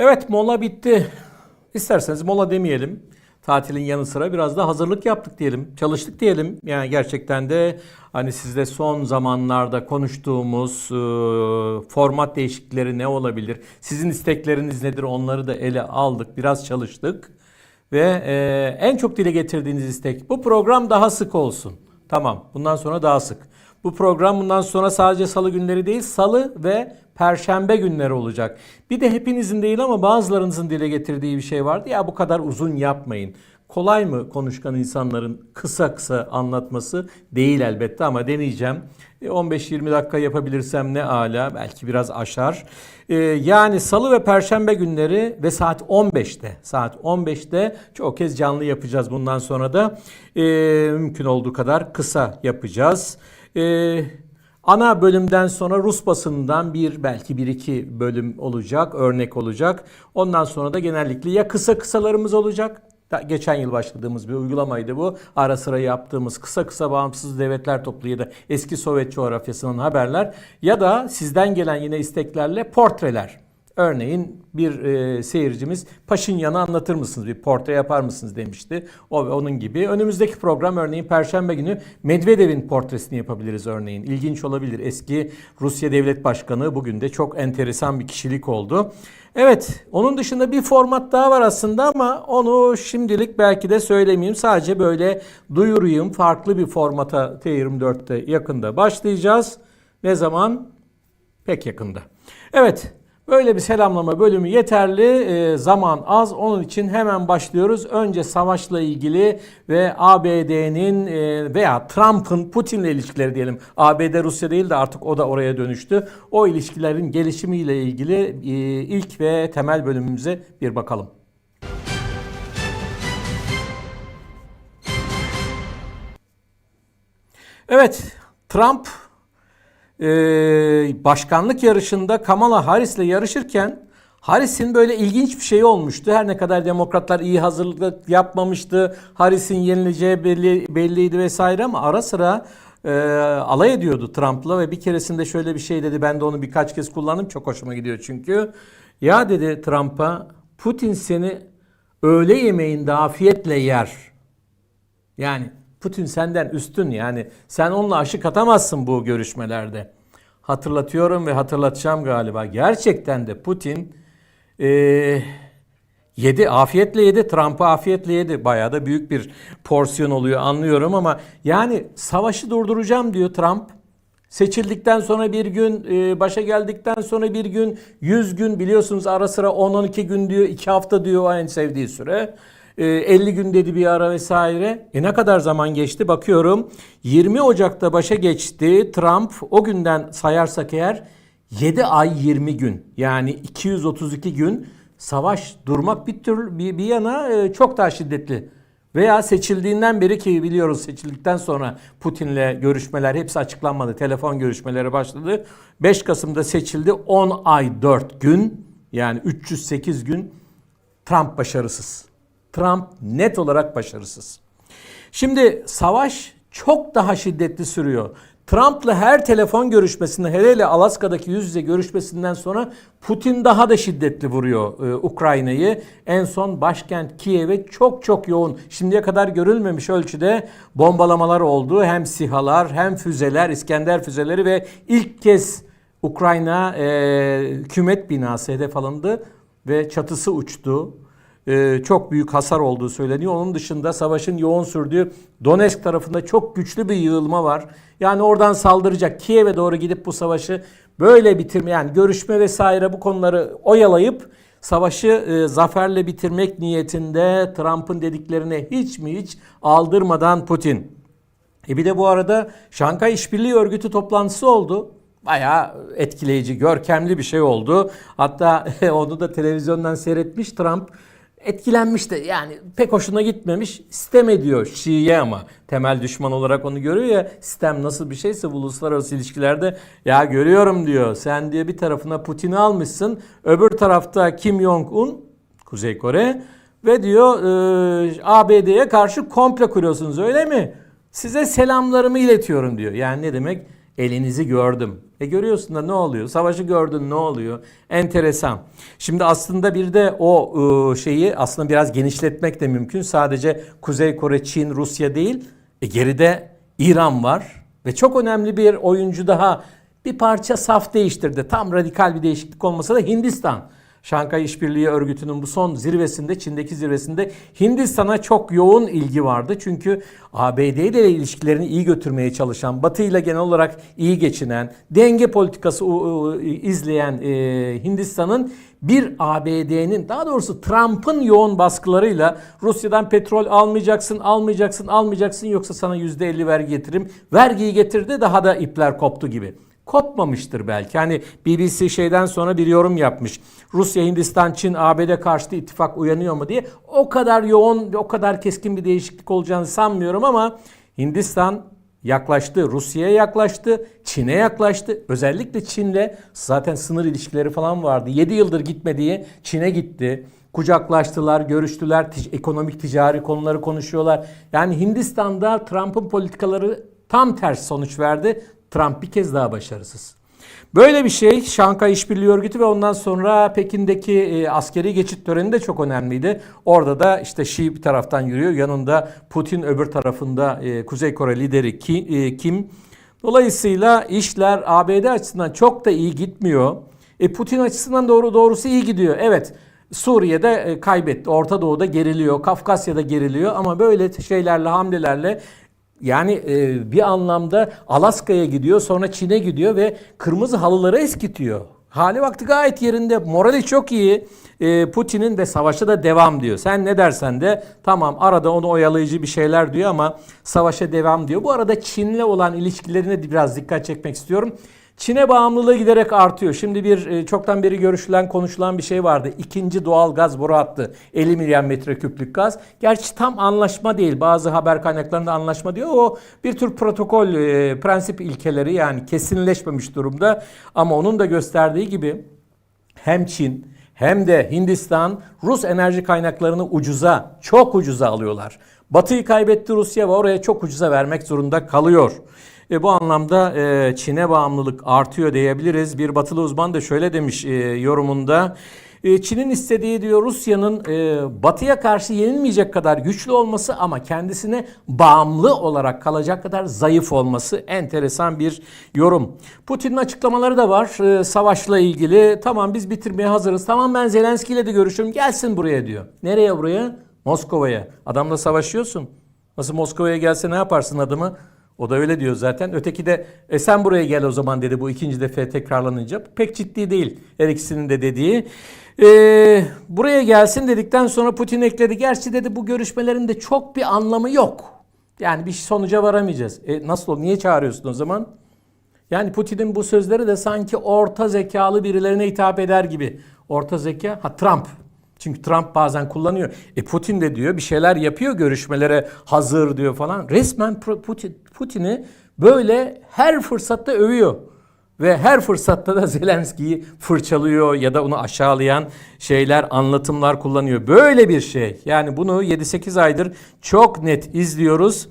Evet mola bitti. İsterseniz mola demeyelim. Tatilin yanı sıra biraz da hazırlık yaptık diyelim. Çalıştık diyelim. Yani gerçekten de hani sizle son zamanlarda konuştuğumuz e, format değişiklikleri ne olabilir? Sizin istekleriniz nedir? Onları da ele aldık. Biraz çalıştık. Ve e, en çok dile getirdiğiniz istek bu program daha sık olsun. Tamam bundan sonra daha sık. Bu program bundan sonra sadece salı günleri değil salı ve perşembe günleri olacak. Bir de hepinizin değil ama bazılarınızın dile getirdiği bir şey vardı. Ya bu kadar uzun yapmayın. Kolay mı konuşkan insanların kısa kısa anlatması? Değil elbette ama deneyeceğim. E, 15-20 dakika yapabilirsem ne ala belki biraz aşar. E, Yani salı ve perşembe günleri ve saat 15'te saat 15'te çok kez canlı yapacağız bundan sonra da E, mümkün olduğu kadar kısa yapacağız. E, Ana bölümden sonra Rus basınından bir belki bir iki bölüm olacak, örnek olacak. Ondan sonra da genellikle ya kısa kısalarımız olacak. Geçen yıl başladığımız bir uygulamaydı bu. Ara sıra yaptığımız kısa kısa bağımsız devletler topluluğu ya da eski Sovyet coğrafyasının haberler ya da sizden gelen yine isteklerle portreler. Örneğin bir e, seyircimiz Paşinyan'ı anlatır mısınız, bir portre yapar mısınız demişti. O ve onun gibi. Önümüzdeki program örneğin Perşembe günü Medvedev'in portresini yapabiliriz örneğin. İlginç olabilir. Eski Rusya Devlet Başkanı bugün de çok enteresan bir kişilik oldu. Evet, onun dışında bir format daha var aslında ama onu şimdilik belki de söylemeyeyim. Sadece böyle duyurayım. Farklı bir formata T24'te yakında başlayacağız. Ne zaman? Pek yakında. Evet, böyle bir selamlama bölümü yeterli. Ee, zaman az. Onun için hemen başlıyoruz. Önce savaşla ilgili ve ABD'nin e, veya Trump'ın Putin'le ilişkileri diyelim. ABD Rusya değil de artık o da oraya dönüştü. O ilişkilerin gelişimiyle ilgili e, ilk ve temel bölümümüze bir bakalım. Evet, Trump e, başkanlık yarışında Kamala Harris'le yarışırken Harris'in böyle ilginç bir şey olmuştu. Her ne kadar demokratlar iyi hazırlık yapmamıştı. Harris'in yenileceği belli, belliydi vesaire ama ara sıra e, alay ediyordu Trump'la ve bir keresinde şöyle bir şey dedi. Ben de onu birkaç kez kullandım. Çok hoşuma gidiyor çünkü. Ya dedi Trump'a Putin seni öğle yemeğinde afiyetle yer. Yani Putin senden üstün yani sen onunla aşık atamazsın bu görüşmelerde. Hatırlatıyorum ve hatırlatacağım galiba. Gerçekten de Putin eee, yedi, afiyetle yedi, Trump'ı afiyetle yedi. Bayağı da büyük bir porsiyon oluyor anlıyorum ama yani savaşı durduracağım diyor Trump. Seçildikten sonra bir gün, e, başa geldikten sonra bir gün, 100 gün biliyorsunuz ara sıra 10-12 gün diyor, 2 hafta diyor en sevdiği süre. E, 50 gün dedi bir ara vesaire. E ne kadar zaman geçti bakıyorum. 20 Ocak'ta başa geçti Trump. O günden sayarsak eğer 7 ay 20 gün. Yani 232 gün savaş durmak bir tür bir, bir yana e, çok daha şiddetli. Veya seçildiğinden beri ki biliyoruz seçildikten sonra Putin'le görüşmeler hepsi açıklanmadı. Telefon görüşmeleri başladı. 5 Kasım'da seçildi. 10 ay 4 gün yani 308 gün Trump başarısız. Trump net olarak başarısız. Şimdi savaş çok daha şiddetli sürüyor. Trump'la her telefon görüşmesinde hele hele Alaska'daki yüz yüze görüşmesinden sonra Putin daha da şiddetli vuruyor e, Ukrayna'yı. En son başkent Kiev'e çok çok yoğun şimdiye kadar görülmemiş ölçüde bombalamalar oldu. Hem sihalar hem füzeler İskender füzeleri ve ilk kez Ukrayna e, hükümet binası hedef alındı ve çatısı uçtu e, çok büyük hasar olduğu söyleniyor. Onun dışında savaşın yoğun sürdüğü Donetsk tarafında çok güçlü bir yığılma var. Yani oradan saldıracak Kiev'e doğru gidip bu savaşı böyle bitirme yani görüşme vesaire bu konuları oyalayıp savaşı e, zaferle bitirmek niyetinde Trump'ın dediklerine hiç mi hiç aldırmadan Putin. E bir de bu arada Şankay İşbirliği Örgütü toplantısı oldu. Bayağı etkileyici, görkemli bir şey oldu. Hatta onu da televizyondan seyretmiş Trump. Etkilenmiş de yani pek hoşuna gitmemiş. Sistem ediyor Şii'ye ama temel düşman olarak onu görüyor ya sistem nasıl bir şeyse uluslararası ilişkilerde ya görüyorum diyor. Sen diye bir tarafına Putin'i almışsın. Öbür tarafta Kim Jong-un Kuzey Kore ve diyor e, ABD'ye karşı komple kuruyorsunuz öyle mi? Size selamlarımı iletiyorum diyor. Yani ne demek? Elinizi gördüm. E görüyorsun da ne oluyor? Savaşı gördün ne oluyor? Enteresan. Şimdi aslında bir de o ıı, şeyi aslında biraz genişletmek de mümkün. Sadece Kuzey Kore, Çin, Rusya değil. E geride İran var ve çok önemli bir oyuncu daha bir parça saf değiştirdi. Tam radikal bir değişiklik olmasa da Hindistan. Şankay İşbirliği Örgütü'nün bu son zirvesinde, Çin'deki zirvesinde Hindistan'a çok yoğun ilgi vardı. Çünkü ABD ile ilişkilerini iyi götürmeye çalışan, Batı ile genel olarak iyi geçinen, denge politikası izleyen e, Hindistan'ın bir ABD'nin daha doğrusu Trump'ın yoğun baskılarıyla Rusya'dan petrol almayacaksın, almayacaksın, almayacaksın yoksa sana %50 vergi getiririm. Vergiyi getirdi daha da ipler koptu gibi kopmamıştır belki. Hani BBC şeyden sonra bir yorum yapmış. Rusya, Hindistan, Çin, ABD karşıtı ittifak uyanıyor mu diye. O kadar yoğun, o kadar keskin bir değişiklik olacağını sanmıyorum ama Hindistan yaklaştı. Rusya'ya yaklaştı. Çin'e yaklaştı. Özellikle Çin'le zaten sınır ilişkileri falan vardı. 7 yıldır gitmediği Çin'e gitti. Kucaklaştılar, görüştüler, tic- ekonomik ticari konuları konuşuyorlar. Yani Hindistan'da Trump'ın politikaları tam ters sonuç verdi. Trump bir kez daha başarısız. Böyle bir şey Şankay İşbirliği Örgütü ve ondan sonra Pekin'deki e, askeri geçit töreni de çok önemliydi. Orada da işte Xi bir taraftan yürüyor. Yanında Putin öbür tarafında e, Kuzey Kore lideri Ki- e, Kim. Dolayısıyla işler ABD açısından çok da iyi gitmiyor. E, Putin açısından doğru doğrusu iyi gidiyor. Evet Suriye'de e, kaybetti. Orta Doğu'da geriliyor. Kafkasya'da geriliyor ama böyle şeylerle hamlelerle yani e, bir anlamda Alaska'ya gidiyor sonra Çin'e gidiyor ve kırmızı halıları eskitiyor. Hali vakti gayet yerinde. Morali çok iyi. E, Putin'in ve savaşa da devam diyor. Sen ne dersen de tamam arada onu oyalayıcı bir şeyler diyor ama savaşa devam diyor. Bu arada Çin'le olan ilişkilerine biraz dikkat çekmek istiyorum. Çin'e bağımlılığı giderek artıyor. Şimdi bir e, çoktan beri görüşülen, konuşulan bir şey vardı. İkinci doğal gaz boru hattı. 50 milyon metreküplük gaz. Gerçi tam anlaşma değil. Bazı haber kaynaklarında anlaşma diyor. O bir tür protokol, e, prensip ilkeleri yani kesinleşmemiş durumda. Ama onun da gösterdiği gibi hem Çin hem de Hindistan Rus enerji kaynaklarını ucuza, çok ucuza alıyorlar. Batı'yı kaybetti Rusya ve oraya çok ucuza vermek zorunda kalıyor. E, bu anlamda e, Çin'e bağımlılık artıyor diyebiliriz. Bir batılı uzman da şöyle demiş e, yorumunda. E, Çin'in istediği diyor Rusya'nın e, batıya karşı yenilmeyecek kadar güçlü olması ama kendisine bağımlı olarak kalacak kadar zayıf olması enteresan bir yorum. Putin'in açıklamaları da var e, savaşla ilgili. Tamam biz bitirmeye hazırız. Tamam ben Zelenski ile de görüşürüm. Gelsin buraya diyor. Nereye buraya? Moskova'ya. Adamla savaşıyorsun. Nasıl Moskova'ya gelse ne yaparsın adamı? O da öyle diyor zaten. Öteki de e sen buraya gel o zaman dedi bu ikinci defa tekrarlanınca. Pek ciddi değil her ikisinin de dediği. E, buraya gelsin dedikten sonra Putin ekledi. Gerçi dedi bu görüşmelerin de çok bir anlamı yok. Yani bir sonuca varamayacağız. E, nasıl? Niye çağırıyorsun o zaman? Yani Putin'in bu sözleri de sanki orta zekalı birilerine hitap eder gibi. Orta zeka, ha Trump. Çünkü Trump bazen kullanıyor. E Putin de diyor bir şeyler yapıyor görüşmelere hazır diyor falan. Resmen Putin Putin'i böyle her fırsatta övüyor. Ve her fırsatta da Zelenski'yi fırçalıyor ya da onu aşağılayan şeyler, anlatımlar kullanıyor. Böyle bir şey. Yani bunu 7-8 aydır çok net izliyoruz.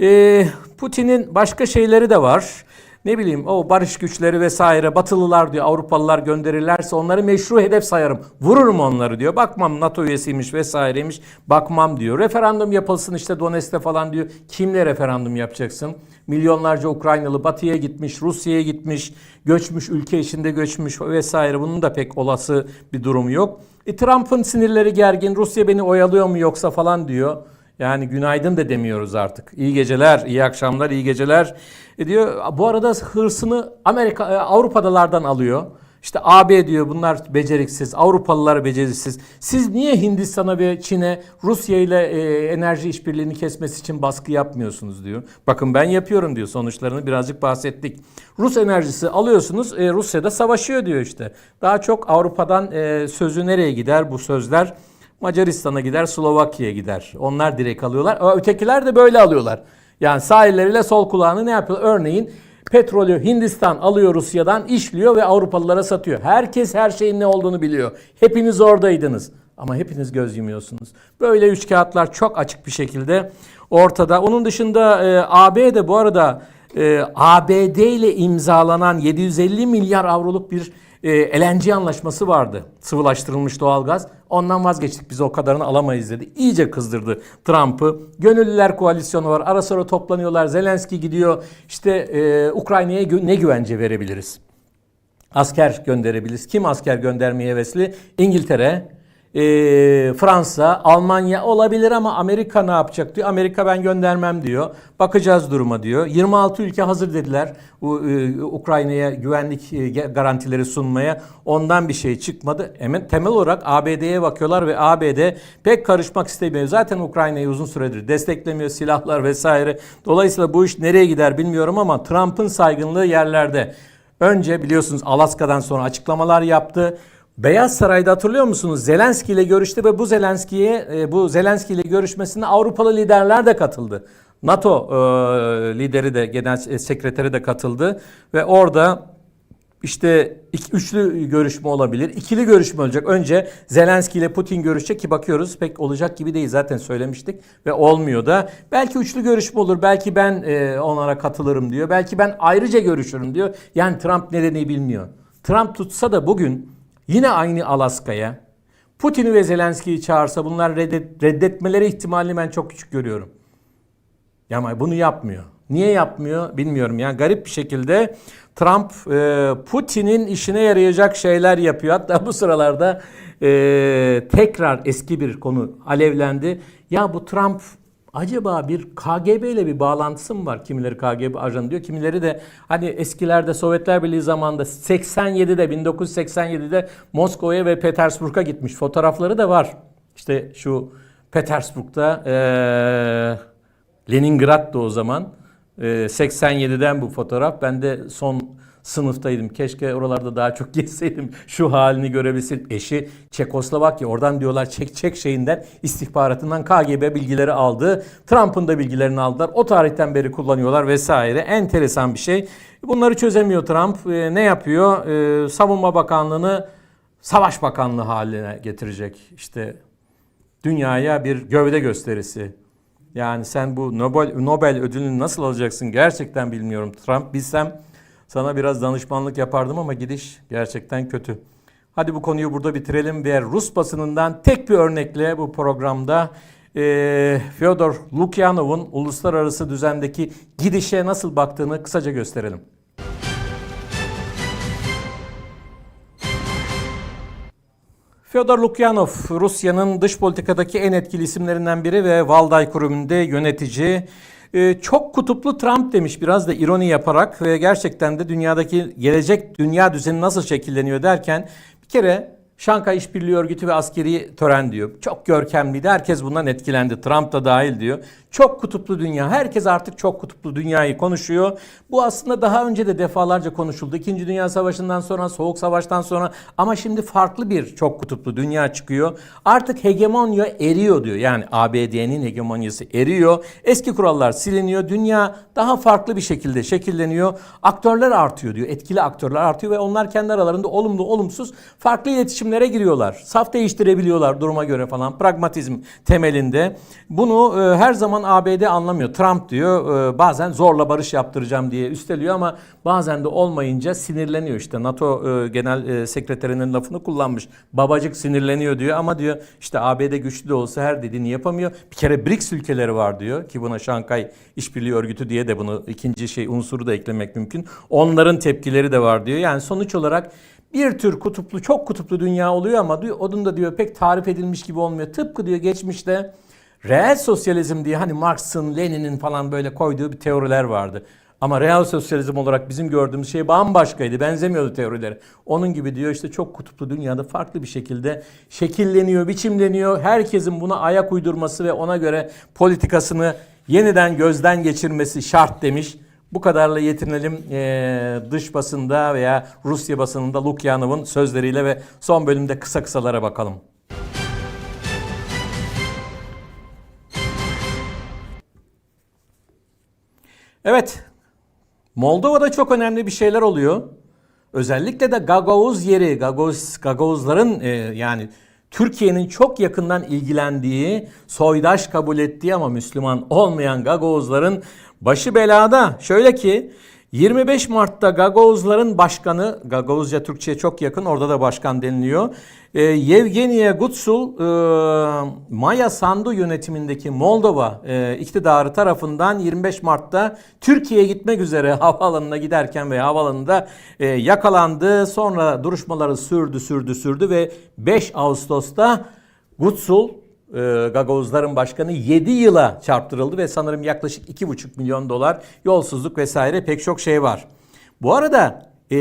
Ee, Putin'in başka şeyleri de var. Ne bileyim o barış güçleri vesaire Batılılar diyor Avrupalılar gönderirlerse onları meşru hedef sayarım. Vururum onları diyor. Bakmam NATO üyesiymiş vesaireymiş. Bakmam diyor. Referandum yapılsın işte Donetsk'te falan diyor. Kimle referandum yapacaksın? Milyonlarca Ukraynalı batıya gitmiş, Rusya'ya gitmiş, göçmüş, ülke içinde göçmüş vesaire. Bunun da pek olası bir durumu yok. E, Trump'ın sinirleri gergin. Rusya beni oyalıyor mu yoksa falan diyor. Yani günaydın da demiyoruz artık. İyi geceler, iyi akşamlar, iyi geceler. E diyor bu arada hırsını Amerika e, Avrupa'dalardan alıyor. İşte AB diyor bunlar beceriksiz, Avrupalılar beceriksiz. Siz niye Hindistan'a ve Çin'e Rusya ile e, enerji işbirliğini kesmesi için baskı yapmıyorsunuz diyor. Bakın ben yapıyorum diyor. Sonuçlarını birazcık bahsettik. Rus enerjisi alıyorsunuz, e, Rusya'da savaşıyor diyor işte. Daha çok Avrupa'dan e, sözü nereye gider bu sözler? Macaristan'a gider, Slovakya'ya gider. Onlar direkt alıyorlar. Ötekiler de böyle alıyorlar. Yani sağ elleriyle sol kulağını ne yapıyor? Örneğin petrolü Hindistan alıyor Rusya'dan, işliyor ve Avrupalılara satıyor. Herkes her şeyin ne olduğunu biliyor. Hepiniz oradaydınız. Ama hepiniz göz yumuyorsunuz. Böyle üç kağıtlar çok açık bir şekilde ortada. Onun dışında e, AB de bu arada e, ABD ile imzalanan 750 milyar avroluk bir e, LNG anlaşması vardı. Sıvılaştırılmış doğalgaz. Ondan vazgeçtik biz o kadarını alamayız dedi. İyice kızdırdı Trump'ı. Gönüllüler koalisyonu var. Ara sıra toplanıyorlar. Zelenski gidiyor. İşte e, Ukrayna'ya gü- ne güvence verebiliriz? Asker gönderebiliriz. Kim asker göndermeye hevesli? İngiltere, e, Fransa, Almanya olabilir ama Amerika ne yapacak diyor. Amerika ben göndermem diyor. Bakacağız duruma diyor. 26 ülke hazır dediler e, Ukrayna'ya güvenlik e, garantileri sunmaya. Ondan bir şey çıkmadı. Hemen temel olarak ABD'ye bakıyorlar ve ABD pek karışmak istemiyor. Zaten Ukrayna'yı uzun süredir desteklemiyor silahlar vesaire. Dolayısıyla bu iş nereye gider bilmiyorum ama Trump'ın saygınlığı yerlerde. Önce biliyorsunuz Alaska'dan sonra açıklamalar yaptı. Beyaz Saray'da hatırlıyor musunuz? Zelenski ile görüştü ve bu Zelenski'ye e, bu Zelenski ile görüşmesine Avrupalı liderler de katıldı. NATO e, lideri de genel sekreteri de katıldı ve orada işte iki, üçlü görüşme olabilir. ikili görüşme olacak. Önce Zelenski ile Putin görüşecek ki bakıyoruz pek olacak gibi değil. Zaten söylemiştik ve olmuyor da. Belki üçlü görüşme olur. Belki ben e, onlara katılırım diyor. Belki ben ayrıca görüşürüm diyor. Yani Trump nedeni bilmiyor. Trump tutsa da bugün yine aynı Alaska'ya Putin'i ve Zelenski'yi çağırsa bunlar reddet, reddetmeleri ihtimalini ben çok küçük görüyorum. Ama bunu yapmıyor. Niye yapmıyor bilmiyorum. Yani garip bir şekilde Trump e, Putin'in işine yarayacak şeyler yapıyor. Hatta bu sıralarda e, tekrar eski bir konu alevlendi. Ya bu Trump acaba bir KGB ile bir bağlantısı mı var? Kimileri KGB ajanı diyor. Kimileri de hani eskilerde Sovyetler Birliği zamanında 87'de 1987'de Moskova'ya ve Petersburg'a gitmiş. Fotoğrafları da var. İşte şu Petersburg'da eee Leningrad'da o zaman. Ee, 87'den bu fotoğraf. Ben de son sınıftaydım. Keşke oralarda daha çok gezseydim. Şu halini görebilsin. Eşi Çekoslovakya. Oradan diyorlar çek çek şeyinden istihbaratından KGB bilgileri aldı. Trump'ın da bilgilerini aldılar. O tarihten beri kullanıyorlar vesaire. Enteresan bir şey. Bunları çözemiyor Trump. Ee, ne yapıyor? Ee, Savunma Bakanlığı'nı Savaş Bakanlığı haline getirecek. İşte dünyaya bir gövde gösterisi. Yani sen bu Nobel, Nobel ödülünü nasıl alacaksın gerçekten bilmiyorum. Trump bilsem sana biraz danışmanlık yapardım ama gidiş gerçekten kötü. Hadi bu konuyu burada bitirelim ve Rus basınından tek bir örnekle bu programda e, Fyodor Lukyanov'un uluslararası düzendeki gidişe nasıl baktığını kısaca gösterelim. Fyodor Lukyanov, Rusya'nın dış politikadaki en etkili isimlerinden biri ve Valday Kurumu'nda yönetici. Ee, çok kutuplu Trump demiş biraz da ironi yaparak ve gerçekten de dünyadaki gelecek dünya düzeni nasıl şekilleniyor derken bir kere Şankay İşbirliği Örgütü ve askeri tören diyor. Çok görkemliydi. Herkes bundan etkilendi. Trump da dahil diyor. Çok kutuplu dünya. Herkes artık çok kutuplu dünyayı konuşuyor. Bu aslında daha önce de defalarca konuşuldu. İkinci Dünya Savaşı'ndan sonra, Soğuk Savaş'tan sonra ama şimdi farklı bir çok kutuplu dünya çıkıyor. Artık hegemonya eriyor diyor. Yani ABD'nin hegemonyası eriyor. Eski kurallar siliniyor. Dünya daha farklı bir şekilde şekilleniyor. Aktörler artıyor diyor. Etkili aktörler artıyor ve onlar kendi aralarında olumlu olumsuz farklı iletişimlere giriyorlar. Saf değiştirebiliyorlar duruma göre falan. Pragmatizm temelinde. Bunu e, her zaman ABD anlamıyor. Trump diyor e, bazen zorla barış yaptıracağım diye üsteliyor ama bazen de olmayınca sinirleniyor. İşte NATO e, Genel e, Sekreterinin lafını kullanmış. Babacık sinirleniyor diyor ama diyor işte ABD güçlü de olsa her dediğini yapamıyor. Bir kere BRICS ülkeleri var diyor ki buna Şankay İşbirliği Örgütü diye de bunu ikinci şey unsuru da eklemek mümkün. Onların tepkileri de var diyor. Yani sonuç olarak bir tür kutuplu, çok kutuplu dünya oluyor ama onun da diyor pek tarif edilmiş gibi olmuyor. Tıpkı diyor geçmişte reel sosyalizm diye hani Marx'ın, Lenin'in falan böyle koyduğu bir teoriler vardı. Ama reel sosyalizm olarak bizim gördüğümüz şey bambaşkaydı. Benzemiyordu teorileri. Onun gibi diyor işte çok kutuplu dünyada farklı bir şekilde şekilleniyor, biçimleniyor. Herkesin buna ayak uydurması ve ona göre politikasını yeniden gözden geçirmesi şart demiş. Bu kadarla yetinelim ee, dış basında veya Rusya basınında Lukyanov'un sözleriyle ve son bölümde kısa kısalara bakalım. Evet, Moldova'da çok önemli bir şeyler oluyor. Özellikle de Gagavuz yeri, Gagavuz, Gagavuzların e, yani Türkiye'nin çok yakından ilgilendiği, soydaş kabul ettiği ama Müslüman olmayan Gagavuzların Başı belada. Şöyle ki 25 Mart'ta Gagavuzların başkanı, Gagavuzca Türkçe'ye çok yakın orada da başkan deniliyor. Ee, Yevgeniya Gutsul e, Maya Sandu yönetimindeki Moldova e, iktidarı tarafından 25 Mart'ta Türkiye'ye gitmek üzere havaalanına giderken ve havaalanında e, yakalandı. Sonra duruşmaları sürdü sürdü sürdü ve 5 Ağustos'ta Gutsul e, Gagavuzların başkanı 7 yıla çarptırıldı ve sanırım yaklaşık 2,5 milyon dolar yolsuzluk vesaire pek çok şey var. Bu arada e,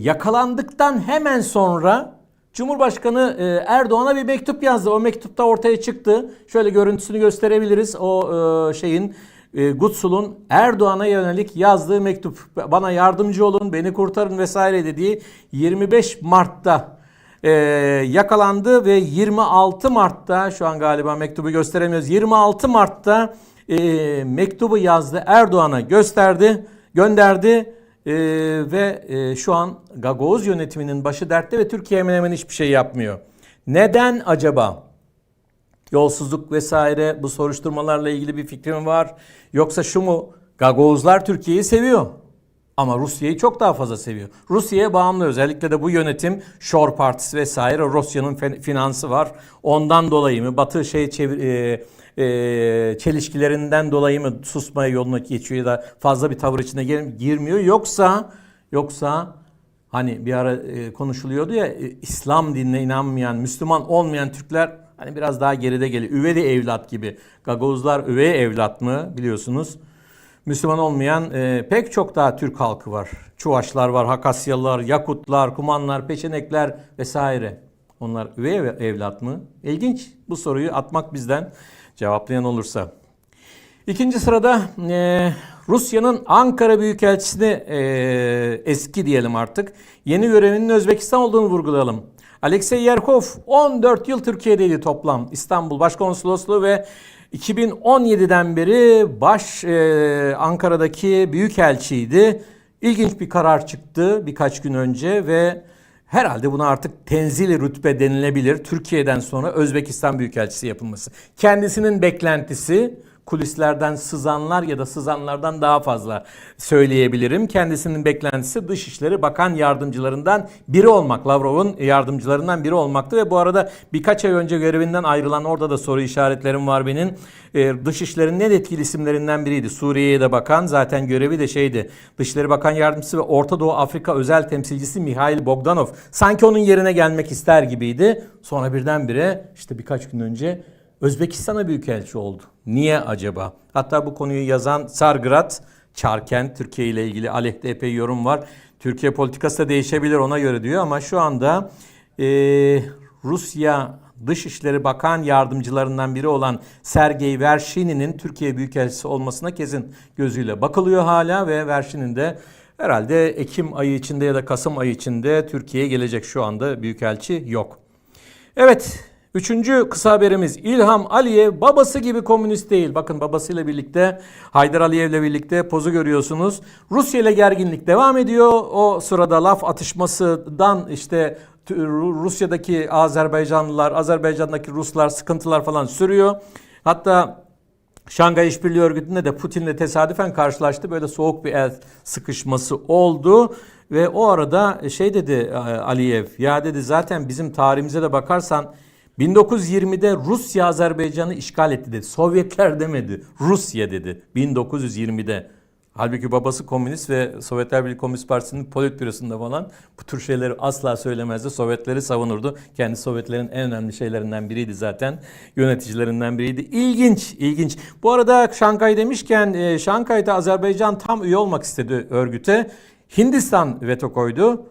yakalandıktan hemen sonra Cumhurbaşkanı e, Erdoğan'a bir mektup yazdı. O mektupta ortaya çıktı. Şöyle görüntüsünü gösterebiliriz. O e, şeyin e, Gutsul'un Erdoğan'a yönelik yazdığı mektup. Bana yardımcı olun, beni kurtarın vesaire dediği 25 Mart'ta e, yakalandı ve 26 Mart'ta şu an galiba mektubu gösteremiyoruz. 26 Mart'ta e, mektubu yazdı Erdoğan'a gösterdi, gönderdi e, ve e, şu an Gagavuz yönetiminin başı dertte ve Türkiye hemen hemen hiçbir şey yapmıyor. Neden acaba? Yolsuzluk vesaire bu soruşturmalarla ilgili bir fikrim var. Yoksa şu mu? Gagavuzlar Türkiye'yi seviyor. Ama Rusya'yı çok daha fazla seviyor. Rusya'ya bağımlı özellikle de bu yönetim Shor Partisi vesaire Rusya'nın finansı var. Ondan dolayı mı Batı şey çevir, e, e, çelişkilerinden dolayı mı susmaya yoluna geçiyor ya da fazla bir tavır içine gir- girmiyor yoksa yoksa hani bir ara e, konuşuluyordu ya e, İslam dinine inanmayan Müslüman olmayan Türkler hani biraz daha geride geliyor. Üvey evlat gibi. Gagavuzlar üvey evlat mı biliyorsunuz. Müslüman olmayan e, pek çok daha Türk halkı var. Çuvaşlar var, Hakasyalılar, Yakutlar, Kumanlar, Peçenekler vesaire. Onlar üvey ev- evlat mı? İlginç bu soruyu atmak bizden cevaplayan olursa. İkinci sırada e, Rusya'nın Ankara Büyükelçisi'ni e, eski diyelim artık yeni görevinin Özbekistan olduğunu vurgulayalım. Alexey Yerkov 14 yıl Türkiye'deydi toplam. İstanbul Başkonsolosluğu ve 2017'den beri baş e, Ankara'daki büyükelçiydi. İlginç bir karar çıktı birkaç gün önce ve herhalde buna artık tenzili rütbe denilebilir. Türkiye'den sonra Özbekistan Büyükelçisi yapılması. Kendisinin beklentisi kulislerden sızanlar ya da sızanlardan daha fazla söyleyebilirim. Kendisinin beklentisi Dışişleri Bakan yardımcılarından biri olmak. Lavrov'un yardımcılarından biri olmaktı ve bu arada birkaç ay önce görevinden ayrılan orada da soru işaretlerim var benim. Ee, Dışişlerin en etkili isimlerinden biriydi. Suriye'ye de bakan zaten görevi de şeydi. Dışişleri Bakan Yardımcısı ve Orta Doğu Afrika özel temsilcisi Mihail Bogdanov. Sanki onun yerine gelmek ister gibiydi. Sonra birdenbire işte birkaç gün önce Özbekistan'a büyükelçi oldu. Niye acaba? Hatta bu konuyu yazan Sargrat, Çarken, Türkiye ile ilgili aleyhte epey yorum var. Türkiye politikası da değişebilir ona göre diyor ama şu anda e, Rusya Dışişleri Bakan Yardımcılarından biri olan Sergey Vershini'nin Türkiye Büyükelçisi olmasına kesin gözüyle bakılıyor hala ve Vershinin de herhalde Ekim ayı içinde ya da Kasım ayı içinde Türkiye'ye gelecek şu anda büyükelçi yok. Evet Üçüncü kısa haberimiz İlham Aliyev babası gibi komünist değil. Bakın babasıyla birlikte Haydar Aliyev'le birlikte pozu görüyorsunuz. Rusya ile gerginlik devam ediyor. O sırada laf atışmasından işte Rusya'daki Azerbaycanlılar, Azerbaycan'daki Ruslar sıkıntılar falan sürüyor. Hatta Şangay İşbirliği Örgütü'nde de Putin'le tesadüfen karşılaştı. Böyle soğuk bir el sıkışması oldu. Ve o arada şey dedi Aliyev, ya dedi zaten bizim tarihimize de bakarsan 1920'de Rusya Azerbaycan'ı işgal etti dedi. Sovyetler demedi. Rusya dedi 1920'de. Halbuki babası komünist ve Sovyetler Birliği Komünist Partisi'nin politbürosunda falan bu tür şeyleri asla söylemezdi. Sovyetleri savunurdu. Kendi Sovyetlerin en önemli şeylerinden biriydi zaten. Yöneticilerinden biriydi. İlginç, ilginç. Bu arada Şankay demişken e, Şankay'da Azerbaycan tam üye olmak istedi örgüte. Hindistan veto koydu.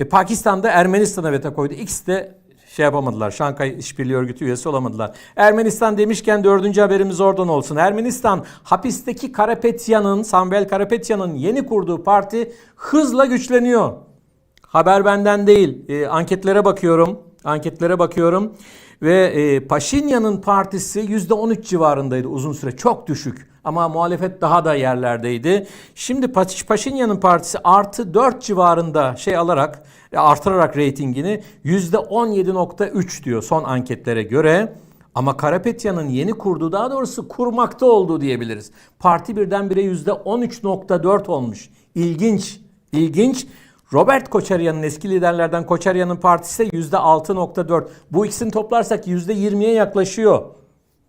E, Pakistan'da Ermenistan'a veto koydu. İkisi de şey yapamadılar. Şankay İşbirliği Örgütü üyesi olamadılar. Ermenistan demişken dördüncü haberimiz oradan olsun. Ermenistan hapisteki Karapetyan'ın, Samuel Karapetyan'ın yeni kurduğu parti hızla güçleniyor. Haber benden değil. E, anketlere bakıyorum. Anketlere bakıyorum. Ve e, Paşinyan'ın partisi %13 civarındaydı uzun süre. Çok düşük. Ama muhalefet daha da yerlerdeydi. Şimdi Paşinyan'ın partisi artı 4 civarında şey alarak artırarak reytingini %17.3 diyor son anketlere göre. Ama Karapetyan'ın yeni kurduğu daha doğrusu kurmakta olduğu diyebiliriz. Parti birdenbire %13.4 olmuş. İlginç, ilginç. Robert Koçaryan'ın eski liderlerden Koçaryan'ın partisi ise %6.4. Bu ikisini toplarsak %20'ye yaklaşıyor.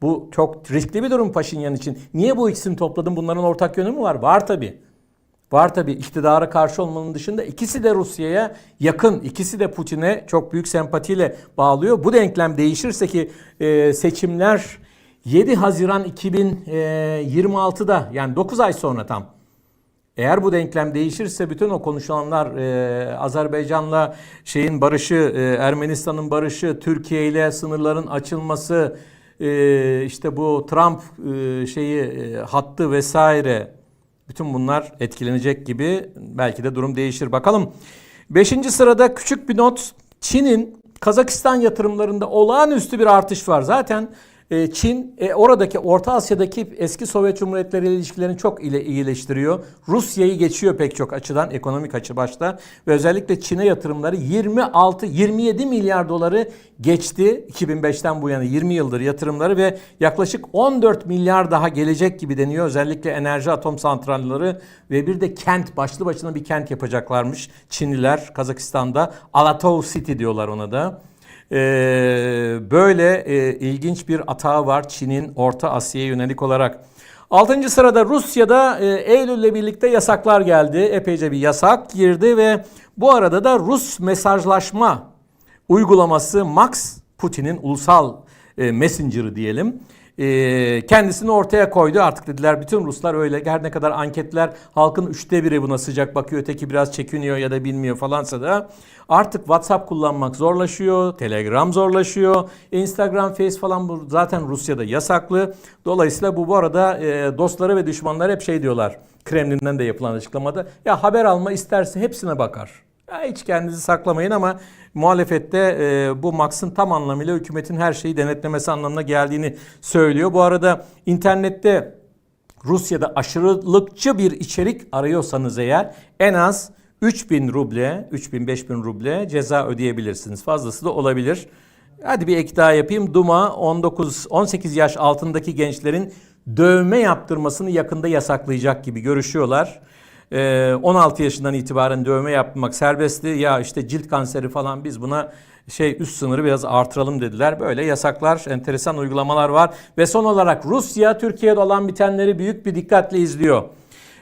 Bu çok riskli bir durum Paşinyan için. Niye bu ikisini topladım? Bunların ortak yönü mü var? Var tabii. Var tabii iktidara karşı olmanın dışında ikisi de Rusya'ya yakın, ikisi de Putin'e çok büyük sempatiyle bağlıyor. Bu denklem değişirse ki e, seçimler 7 Haziran 2026'da yani 9 ay sonra tam. Eğer bu denklem değişirse bütün o konuşulanlar e, Azerbaycan'la şeyin barışı, e, Ermenistan'ın barışı, Türkiye ile sınırların açılması, e, işte bu Trump e, şeyi e, hattı vesaire bütün bunlar etkilenecek gibi belki de durum değişir. Bakalım. Beşinci sırada küçük bir not. Çin'in Kazakistan yatırımlarında olağanüstü bir artış var. Zaten e, Çin e, oradaki Orta Asya'daki eski Sovyet Cumhuriyetleri ile ilişkilerini çok ile iyileştiriyor. Rusya'yı geçiyor pek çok açıdan ekonomik açı başta ve özellikle Çin'e yatırımları 26 27 milyar doları geçti 2005'ten bu yana 20 yıldır yatırımları ve yaklaşık 14 milyar daha gelecek gibi deniyor. Özellikle enerji atom santralleri ve bir de kent başlı başına bir kent yapacaklarmış Çinliler Kazakistan'da Alatau City diyorlar ona da. Ee, böyle e, ilginç bir atağı var Çin'in Orta Asya'ya yönelik olarak. Altıncı sırada Rusya'da e, Eylül'le birlikte yasaklar geldi. Epeyce bir yasak girdi ve bu arada da Rus mesajlaşma uygulaması Max Putin'in ulusal e, messenger'ı diyelim e, kendisini ortaya koydu. Artık dediler bütün Ruslar öyle. Her ne kadar anketler halkın üçte biri buna sıcak bakıyor. Öteki biraz çekiniyor ya da bilmiyor falansa da artık WhatsApp kullanmak zorlaşıyor. Telegram zorlaşıyor. Instagram, Face falan bu zaten Rusya'da yasaklı. Dolayısıyla bu bu arada e, dostları ve düşmanları hep şey diyorlar. Kremlin'den de yapılan açıklamada. Ya haber alma isterse hepsine bakar. Ya hiç kendinizi saklamayın ama muhalefette e, bu Max'ın tam anlamıyla hükümetin her şeyi denetlemesi anlamına geldiğini söylüyor. Bu arada internette Rusya'da aşırılıkçı bir içerik arıyorsanız eğer en az 3000 ruble, 3000-5000 ruble ceza ödeyebilirsiniz. Fazlası da olabilir. Hadi bir ek daha yapayım. Duma 19 18 yaş altındaki gençlerin dövme yaptırmasını yakında yasaklayacak gibi görüşüyorlar. 16 ee, yaşından itibaren dövme yapmak serbestti. Ya işte cilt kanseri falan biz buna şey üst sınırı biraz artıralım dediler. Böyle yasaklar, enteresan uygulamalar var. Ve son olarak Rusya Türkiye'de olan bitenleri büyük bir dikkatle izliyor.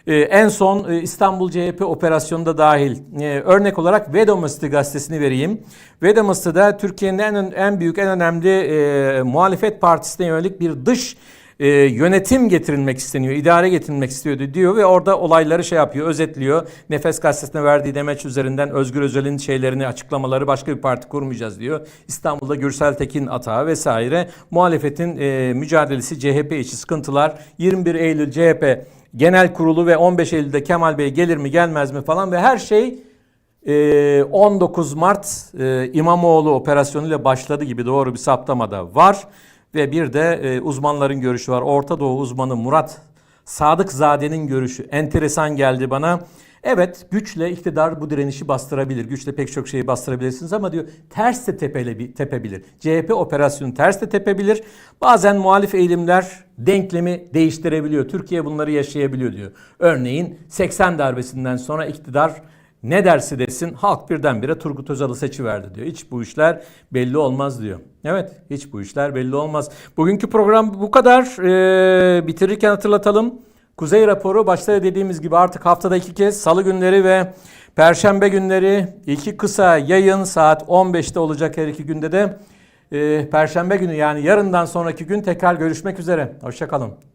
Ee, en son e, İstanbul CHP operasyonunda dahil. Ee, örnek olarak Vedomosti gazetesini vereyim. Vedomosti'da Türkiye'nin en, en büyük, en önemli e, muhalefet partisine yönelik bir dış e, yönetim getirilmek isteniyor, idare getirilmek istiyordu diyor ve orada olayları şey yapıyor, özetliyor. Nefes gazetesine verdiği demeç üzerinden Özgür Özel'in şeylerini, açıklamaları başka bir parti kurmayacağız diyor. İstanbul'da Gürsel Tekin atağı vesaire. Muhalefetin e, mücadelesi CHP içi sıkıntılar. 21 Eylül CHP Genel Kurulu ve 15 Eylül'de Kemal Bey gelir mi gelmez mi falan ve her şey 19 e, Mart e, İmamoğlu operasyonuyla başladı gibi doğru bir saptama da var. Ve bir de e, uzmanların görüşü var. Orta Doğu uzmanı Murat Sadıkzade'nin görüşü enteresan geldi bana. Evet güçle iktidar bu direnişi bastırabilir. Güçle pek çok şeyi bastırabilirsiniz ama diyor ters de tepele, tepebilir. CHP operasyonu ters de tepebilir. Bazen muhalif eğilimler denklemi değiştirebiliyor. Türkiye bunları yaşayabiliyor diyor. Örneğin 80 darbesinden sonra iktidar ne dersi desin halk birdenbire Turgut Özal'ı seçiverdi diyor. Hiç bu işler belli olmaz diyor. Evet hiç bu işler belli olmaz. Bugünkü program bu kadar. Ee, bitirirken hatırlatalım. Kuzey raporu başta dediğimiz gibi artık haftada iki kez salı günleri ve perşembe günleri iki kısa yayın saat 15'te olacak her iki günde de. Ee, perşembe günü yani yarından sonraki gün tekrar görüşmek üzere. Hoşçakalın.